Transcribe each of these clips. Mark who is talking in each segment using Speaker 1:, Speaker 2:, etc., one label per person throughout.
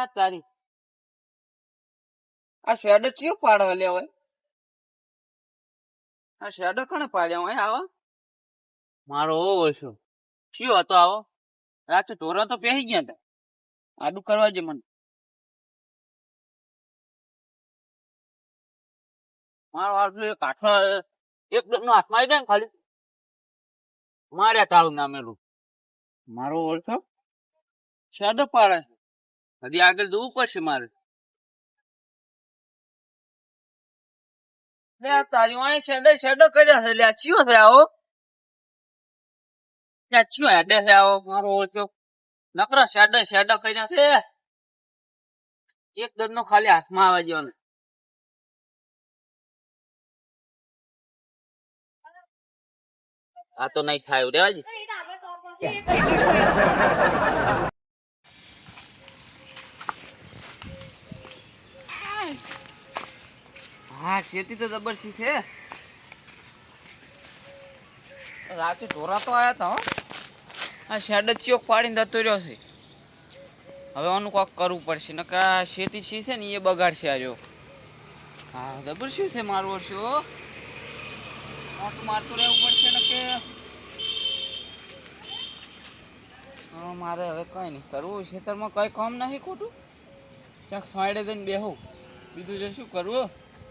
Speaker 1: આ તારી. આ શેડો ચિયો પાડવા લે હોય આ શેડો કણે પાડ્યા હોય? આવો. મારો ઓછો ચિયો હતો આવો. રાતે ઢોરા તો પહેરી ગયા હતા. આડું કરવા જે મને. મારો હાથ એક હાથમાં એક નો હાથમાં આવી જાય ને ખાલી. માર્યા તાળું નામેલું મારો ઓળખો? શેડો પાડે. છે હજી આગળ જવું પડશે મારે. લે આ તારી શેડો શેડો કર્યા છે. લે ચિયો છે આવો. ત્યાં ચિયો હેડે છે આવો મારો ઓળખ્યો નકરા શેડો શેડો કર્યા છે. એક દરનો ખાલી હાથમાં આવે ગયો ને આ તો નહીં થાય રેવા જી હા ખેતી તો જબરસી છે. રાતે ઢોરા તો આવ્યા હતા આ શેડ જ ચોક પાડીને જતો રહ્યો છે. હવે આનું કોક કરવું પડશે આ શેતી સી છે ને એ બગાડશે આ રહ્યો. હા જબરસ્યું છે મારું વર્ષો મોટું મારતું રહેવું પડશે ને કે? મારે હવે કઈ નહીં, કરવું ખેતરમાં કઈ કામ નહીં ખોટું. ચાક સાઈડે જઈને બેહું. બીજું જે શું કરવું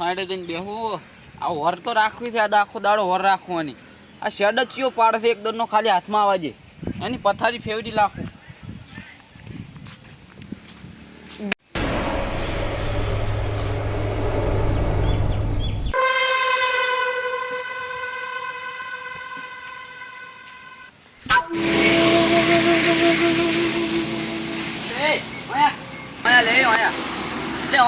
Speaker 1: સાઈડે જઈને બેહું. આ વર તો રાખવી છે, આ આખો દાડો વર રાખવાની. આ શેડ જ ચિયો પાડશે છે, એક દરનો ખાલી હાથમાં આવવા દે એની પથારી ફેવરી લાખું એ, ઓયા, ઓયા લે, ઓયા.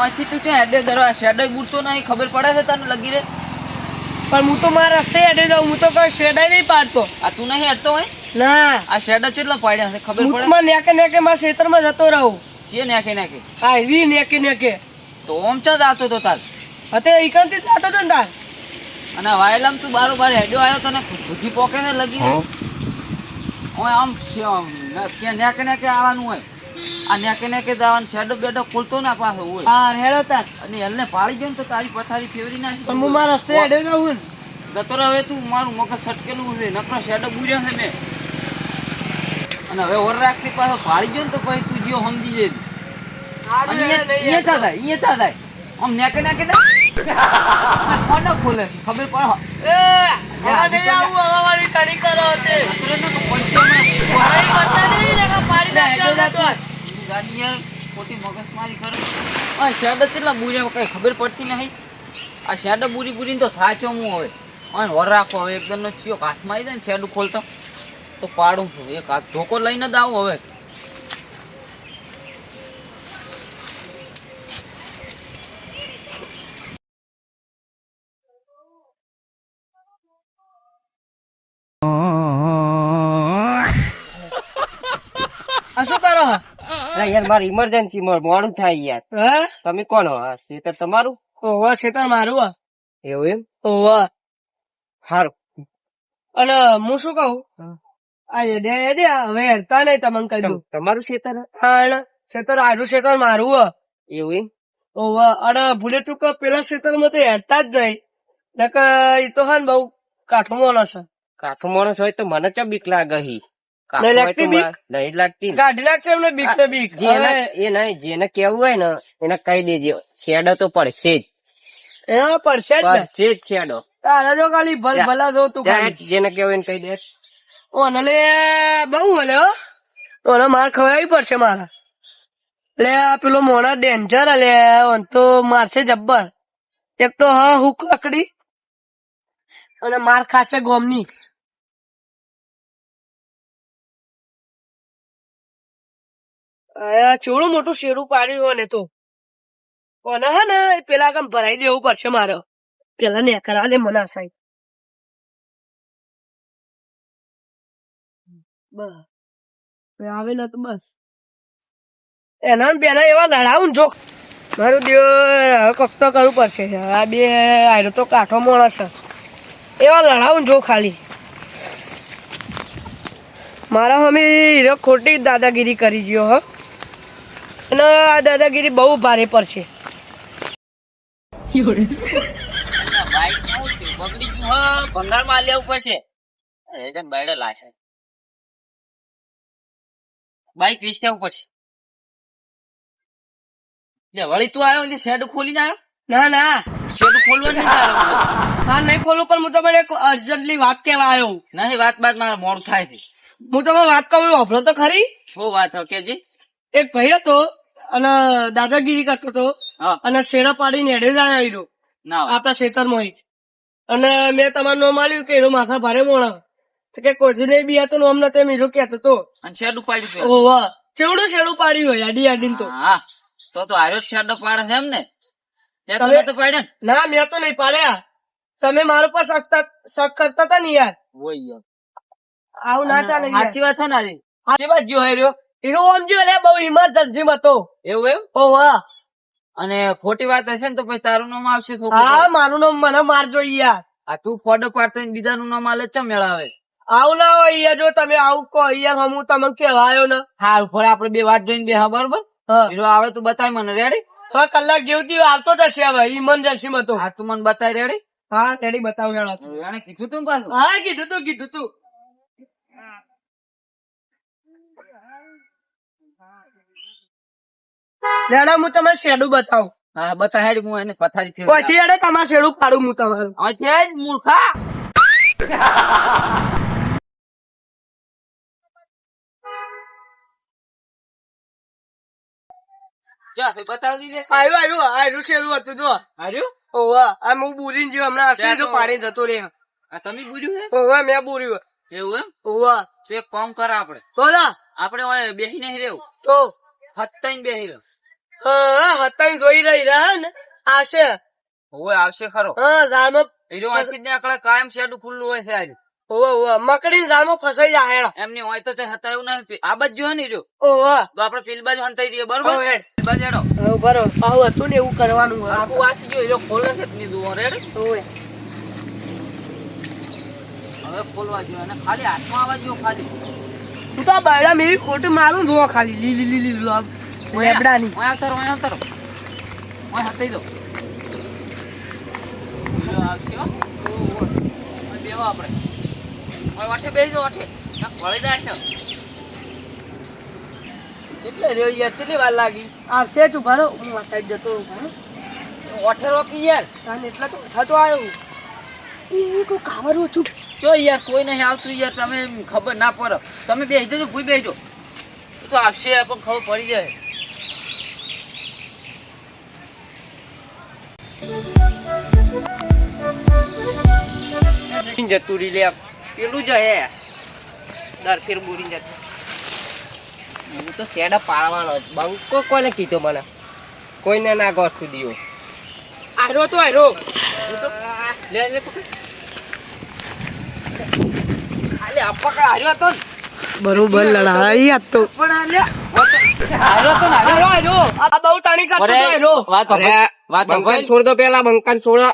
Speaker 1: ઓયથી તું ક્યાં હેડે દરવા શેડે બૂટતો નહીં ખબર પડે છે તને લગી રે
Speaker 2: પણ હું તો મારા રસ્તે હેડે જાઉં હું તો કોઈ શેડે નહીં પાડતો.
Speaker 1: આ તું નહીં હેડતો હોય
Speaker 2: ના.
Speaker 1: આ શેડે કેટલા પાડ્યા છે ખબર
Speaker 2: હું
Speaker 1: પડે?
Speaker 2: તો નેકે નેકે મારા ક્ષેત્રમાં જતો રહું.
Speaker 1: જે નાખી નેકે?
Speaker 2: હા રી નેકે નેકે.
Speaker 1: તો ઓમ ચા જાતો તો તાર?
Speaker 2: અત્યારે ઈકનથી જાતો તો ને તાર.
Speaker 1: અને વાયલામ તું બારો બાર હેડ્યો આવ્યો તને ખુદી પોકે ને લગી ઓય આમ ત્યાં નેકે નેકે આવવાનું હોય? આ નેકે નેકે જવાનું શેડો બેડો ખોલતો ના પાછો હોય.
Speaker 2: હા હેડો તાર.
Speaker 1: અને હલને પાડી ગયો તો તારી પથારી ફેવરી નાખી
Speaker 2: પણ હું મારા રસ્તે હેડે ને.
Speaker 1: ગતો હવે તું મારું મગજ સટકેલું છે. નકરો શેડો બુર્યો છે મેં અને હવે ઓર રાખતી પાછો પાડી ગયો તો પછી તું જીઓ સમજી અને
Speaker 2: નહીં
Speaker 1: અહીંયા
Speaker 2: હેડતો.
Speaker 1: અહીંયા અહીંયા તા થાય. આમ નેકે નેકે થાય ખોલે? ખબર પડે?
Speaker 2: એ, હવે નહીં આવું, હવે મારી કઢી કરો છે.
Speaker 1: અત્યારે તો પડશે હમણાં. ગાડી યાર ખોટી મગજમારી કરે. આ શેડો કેટલા બુર્યા કઈ ખબર પડતી નહીં. આ શેડો બુરી બુરી તો સાચો હું હવે અને વર રાખો હવે એકદમ નો ચિયો હાથમાં આવી જાય ને શેડું ખોલતો. તો પાડું છું, એક હાથ ધોકો લઈને જ આવું હવે
Speaker 2: આ શું કરો
Speaker 3: અરે યાર મારે ઇમરજન્સી મોડું થાય યાર.
Speaker 2: હે?
Speaker 3: તમે કોણ હો? શેતર તમારું?
Speaker 2: ઓવા શેતર મારું આ
Speaker 3: એવું એમ?
Speaker 2: ઓવા
Speaker 3: સારું
Speaker 2: અને હું શું કહું?
Speaker 3: આજે
Speaker 2: દે હેડે હવે હેરતા નહીં તમને કહી દઉં.
Speaker 3: તમારું શેતર? હે?
Speaker 2: શેતર આડું શેતર મારું હે.
Speaker 3: એવું એમ?
Speaker 2: ઓવા અને ભૂલે ચૂક પેલા શેતરમાં તો હેરતા જ નહીં. નકર એ તો હા ને બહુ કાઠો માણસ કાઠો
Speaker 3: કાઠું માણસ હોય તો મને ચા બીક લાગે હી?
Speaker 2: નહીં લાગતી બીક?
Speaker 3: નહીં લાગતી
Speaker 2: કાઢી નાખશે એમને બીક ને બીક.
Speaker 3: જેને એ નહીં જેને કેવું હોય ને એને કહી દેજો. શેડો તો પડશે જ.
Speaker 2: એના પડશે જ
Speaker 3: પડશે જ શેડો.
Speaker 2: તારા જો ખાલી ભલ ભલા જો તું
Speaker 3: જેને કેવું એને કહી દેશ
Speaker 2: ઓને લે બહુ હલે હો. ઓને માર ખવાય પડશે મારા. લે પેલો મોણા ડેન્જર લે ઓન તો મારશે જબ્બર. એક તો હા હુક અકડી અને માર ખાશે ગોમની. ચોળું મોટું શેરું પાડ્યું હોય ને તો. કોને હે ને પેલા કામ ભરાઈ દેવું પડશે મારે. પેલા ને કરા દે મને સાહેબ બસ. હવે આવે ને તો બસ. એના બેના એવા લડાવું જો. મારું દેવ તો કરવું પડશે. આ બે આયરો તો કાંઠો માણસ એવા લડાવું જો ખાલી. મારા હીરો ખોટી દાદાગીરી કરી ગયો હો. અને આ દાદાગીરી બહુ ભારે પડશે.
Speaker 1: કેવું ભંગારમાં લેવું પડશે એ બાઈડે લાશે બાઈક વેચાવું પડશે લે વળી તું આવ્યો એટલે શેડ ખોલીને આવ્યો
Speaker 2: ના ના.
Speaker 1: શેડ ખોલવા નહીં
Speaker 2: હા નહીં ખોલું પણ હું એક અર્જન્ટલી વાત કહેવા આવ્યો
Speaker 1: નહીં વાત બાત મારે મોડું થાય છે
Speaker 2: હું તમને વાત કહું હોભળો તો ખરી?
Speaker 1: શું વાત હો કેજી?
Speaker 2: એક ભાઈ હતો અને દાદાગીરી કરતો હતો. અને શેડા પાડીને હેડે જ આવ્યો આપણા ખેતરમાં. અને મેં તમારું નામ આવ્યું કે એનો માથા ભારે મોણા. કે કે નહીં બી આ તો નામ નથી મીરો કેતો તો.
Speaker 1: અને શેડ ઉપાડ્યું છે.
Speaker 2: ઓવા ચેવડું શેડું પાડ્યું હોય આડી આડીને તો.
Speaker 1: હા તો તો આર્યો શેડો પાડે છે એમ ને. તો પાડ્યો ને?
Speaker 2: મેં તો નહીં પાડ્યા. તમે મારો પર શક શક કરતા હતા ને યાર. આવું ના ચાલે
Speaker 1: સાચી વાત છે ને સાચી વાત જો રહ્યો.
Speaker 2: એનો આમ લે બહુ ઇમરજન્સી હતો.
Speaker 1: એવું એવું
Speaker 2: ઓવા
Speaker 1: અને ખોટી વાત હશે ને તો પછી તારું નામ આવશે
Speaker 2: હા મારું નામ મને મારજો યાર.
Speaker 1: આ તું ફોડો પાડતો ને બીજાનું નામ આલે ચમ મેળાવે?
Speaker 2: આવું ના હોય યાર જો તમે આવું કહો યાર હું તમને કહેવાયો ને.
Speaker 1: હા ઉપર આપડે બે વાત જોઈને બે હા બરોબર?
Speaker 2: હા.
Speaker 1: હીરો આવે તો બતાય મને રેડી
Speaker 2: હા કલાક જેવું આવતો જશે હવે ઇમરજન્સી માં તો.
Speaker 1: હા તું મને બતાય રેડી
Speaker 2: હા રેડી બતાવું હેડો.
Speaker 1: કીધું તું પાછું?
Speaker 2: હા કીધું તું કીધું તું. લેડો હું તમને શેડું બતાવું.
Speaker 1: હા બતા હેડ હું એને પથારી ફેરવી.
Speaker 2: પછી હેડે તમારે શેડું પાડું હું તમારું.
Speaker 1: હવે જ મૂર્ખા. તમે
Speaker 2: મેં બુર્યું.
Speaker 1: એવું એમ?
Speaker 2: ઓવા.
Speaker 1: તો એક કોમ કરા આપણે.
Speaker 2: બોલા.
Speaker 1: આપણે બેસી નહીં રેવું
Speaker 2: તો.
Speaker 1: હત્તાઈને બેસી રહ્યો
Speaker 2: હા હતા જોઈ રહી રહ્યા ને? આવશે.
Speaker 1: હવે આવશે ખરો.
Speaker 2: હા ઝાડમાં
Speaker 1: હીરો આથી જ નીકળે કાયમ શેડ ખુલ્લું હોય છે આજે
Speaker 2: ઓવા ઓવા મકડીને ઝાડમાં ફસાઈ જાય હેડો.
Speaker 1: એમની હોય તો હતા એવું નહીં આ બાજુ જો ને હીરો
Speaker 2: ઓવા
Speaker 1: તો આપણે પેલી બાજુ હંતાઈ દઈએ બરોબર? પેલી બાજુ હેડો.
Speaker 2: બરોબર પાહુ હતું ને એવું કરવાનું
Speaker 1: આખું વાસી જો હીરો ખોલે છે જ દુઓ રેડી
Speaker 2: ઓવે.
Speaker 1: હવે. ખોલવા જોઈએ અને ખાલી હાથમાં આવવા જોઈએ ખાલી.
Speaker 2: તું તો બાયડા મેરી ખોટું મારું જોવા ખાલી. લીલી લીલી ગુલાબ લેબડાની.
Speaker 1: ઓય આવતારો ઓય આવતારો ઓય હતાઈ દો આવશે આપણે. ઓય વાઠે વાઠે. વળી જાય છે. કેટલે રહ્યો યાર કેટલી વાર લાગી?
Speaker 2: આવશે તું ભરો હું આ સાઈડ જતો.
Speaker 1: ઓઠે રોકી યાર.
Speaker 2: તને એટલા તો થતો આવ્યો એ કોઈ કાવરું છું.
Speaker 1: ચો યાર કોઈ નહીં આવતું યાર તમે ખબર ના પડો. તમે બેસજો ભૂઈ બેસજો તો આવશે પણ ખબર પડી જાય.
Speaker 3: જતું રહી લે પેલું જ હે દર ફેર બોરી જતું હું તો શેડા પાડવાનો જ બંકો કોને કીધો મને કોઈને ના ગોસ દીવો
Speaker 2: આયરો તો આયરો
Speaker 1: લે લે પકડ આલે આ પકડ હાર્યો તો ને.
Speaker 2: બરોબર લડાઈ આ તો
Speaker 1: પણ આ લે તો ને હાર્યો.
Speaker 2: આયરો આયરો આ બહુ ટાણી કાઢતો તો
Speaker 1: વાત વાત
Speaker 3: છોડ દો પેલા બંકાન છોડો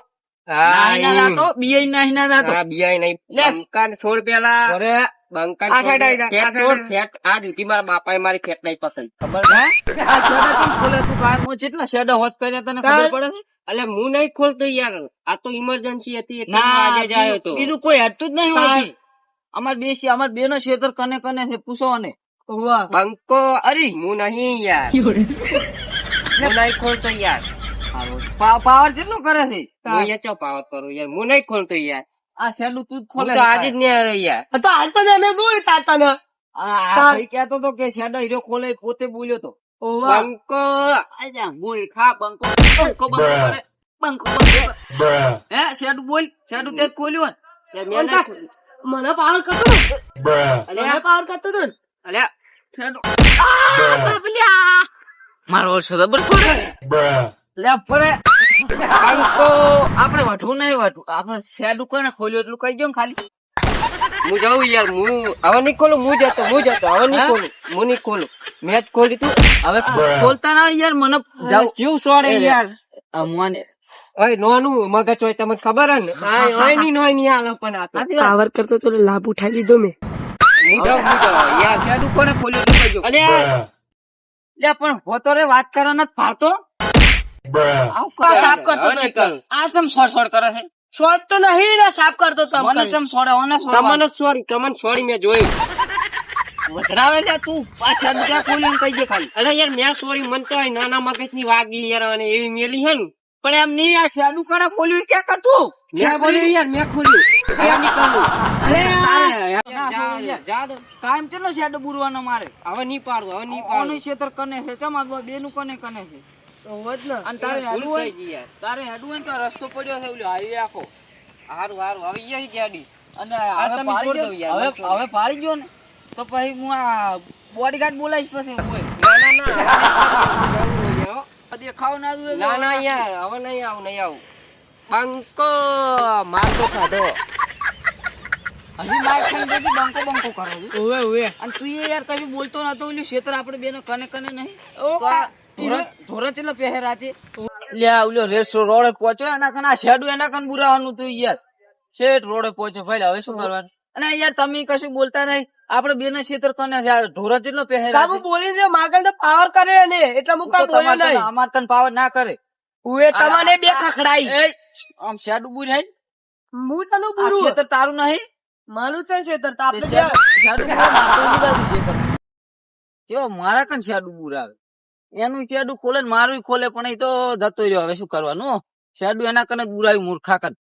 Speaker 1: જાતો
Speaker 3: હા નહીં મારા ખબર
Speaker 1: શેડા હોત તને ખબર પડે છે
Speaker 3: એટલે હું ખોલતો યાર. આ તો ઇમરજન્સી હતી
Speaker 1: બીજું કોઈ હટતું જ નહીં હોતી અમાર બે છે અમાર બે નો શેતર કને કને છે પૂછો ને
Speaker 2: વાહ
Speaker 3: બંકો અરે. હું નહીં યાર. હું નહીં ખોલતો યાર.
Speaker 1: પાવર જેટલું કરે છે
Speaker 3: હું ચો પાવર કરું યાર? હું નહીં ખોલતો યાર.
Speaker 1: આ શેડું તું ખોલે
Speaker 3: તો આજે જ નહીં આવ્યો યાર.
Speaker 2: તો આજ તો મેં જોયું તાતા ને
Speaker 1: ભાઈ કેતો તો કે શેડો હીરો ખોલે પોતે બોલ્યો તો.
Speaker 3: બંકો.
Speaker 1: આજા બોલ ખા બંકો બંકો બંકો કરે. બંકો બંકો હે શેડું બોલ શેડું તે ખોલ્યો
Speaker 2: મને પાવર કરતો મને પાવર કરતો તો
Speaker 1: અલ્યા. શેડું. મારો ઓછો ખોલે આપણે વઠવું નહીં વઠવું આપણે શેડું કોને ખોલ્યું એટલું કહી દો ને ખાલી.
Speaker 3: હું જાઉં યાર હું હવે નહીં ખોલું હું જતો હું જતો હવે નહીં ખોલું હું નહીં ખોલું. મેં જ ખોલી તું.
Speaker 1: હવે ખોલતા ના યાર મને જાઉં.
Speaker 3: કેવું સોડે યાર?
Speaker 1: અમવાને
Speaker 3: ઓય નોનું મગજ હોય તમને ખબર હે ને. આ ઓયની નોયની આલો પણ આ
Speaker 2: પાવર કરતો તો લાભ ઉઠાઈ લીધો મેં.
Speaker 3: હું જાઉં હું જાઉં. યાર
Speaker 1: શેડું કોને ખોલ્યું લે પણ હોતો રે વાત કરવાના જ ફાળતો.
Speaker 2: સાફ કરતો તો
Speaker 1: આ ચમ સોડ સોડ કરે છે?
Speaker 2: સોડ તો નહીં ને સાફ કરતો તો
Speaker 1: મને ચમ સોડે ઓને સોડે
Speaker 3: તમને સોરી તમને સોરી મેં જોયું.
Speaker 1: વધરાવે લે તું. પાછા બીજા ખોલ્યું કહી દે ખાલી.
Speaker 3: અરે યાર મેં સોરી મન તો નાના મગજની વાગી યાર અને એવી મેલી હે ને.
Speaker 1: પણ એમ નહીં આ શેડું કણે ખોલ્યું? ક્યાં કરતું
Speaker 3: મેં ખોલ્યું યાર મેં ખોલ્યું. ક્યાં નીકળ્યું.
Speaker 1: અરે
Speaker 3: જા, જા, જા દો.
Speaker 1: કાયમ ચલો શેડો બુરવાનો મારે?
Speaker 3: હવે નહીં પાડવું હવે નહીં
Speaker 1: ઓનું
Speaker 3: પાડવું
Speaker 1: ક્ષેત્ર કને છે? તમારું બે બેનું કને કને છે?
Speaker 2: તો હોત ને.
Speaker 1: અને તારે
Speaker 3: ભૂલ
Speaker 1: હોય?
Speaker 3: થઈ ગઈ યાર.
Speaker 1: તારે હેડવું હોય તો રસ્તો પડ્યો છે ઓલો હાઈવે આખો.
Speaker 3: હારું હારું. હવે ઈ ગાડી
Speaker 1: અને હવે પાડી ગયો
Speaker 3: યાર,
Speaker 1: હવે
Speaker 3: છોડ.
Speaker 1: હવે પાડી ગયો ને. તો પછી હું આ બોડીગાર્ડ બોલાવીશ પછી
Speaker 3: ના ના ના. જવું નહીં, હો.
Speaker 1: દેખાવ ના જોઈએ
Speaker 3: ના ના યાર. હવે નહીં આવું નહીં આવું. બંકો મારતો ખાધો.
Speaker 1: હજી માર બંકો બંકો કરો.
Speaker 2: ઓવે ઓવે
Speaker 1: અને તું એ યાર કશું બોલતો નતો ઓલું ક્ષેત્ર આપણે બેનો કને કને નહીં? ધોરણ ધોરણ ચેટલો પહેરા છે? લ્યા ઓલો રેસ રોડે પહોંચ્યો એના કને આ શેડું એના કને બુરાવાનું તું યાર. શેઠ રોડે પહોંચ્યો ભાઈ હવે શું કરવાનું? અને યાર તમે કશું બોલતા નહીં. આપણે બેનો ક્ષેત્ર કને ઢોરા ચેટલો પહેરા
Speaker 2: કાબુ બોલી છે માગણ તો પાવર કરે ને એટલે હું કાંઈ બોલ્યો નહીં.
Speaker 1: અમાર કન પાવર ના કરે.
Speaker 2: ઉવે તમને બે ખખડાઈ.
Speaker 1: આમ શેડું બુરાય
Speaker 2: હું તને બુરું?
Speaker 1: ક્ષેત્ર તારું નહીં?
Speaker 2: માનું છે તો આપણે
Speaker 1: શેડું- બુરા ની ક્ષેત્ર. મારા કન શેડું બુરાવે એનું શેડું ખોલે ને મારું ખોલે પણ એ તો જતો રહ્યો. હવે શું કરવાનું શેડું એના કને જ બુરાવ્યું મૂર્ખા કન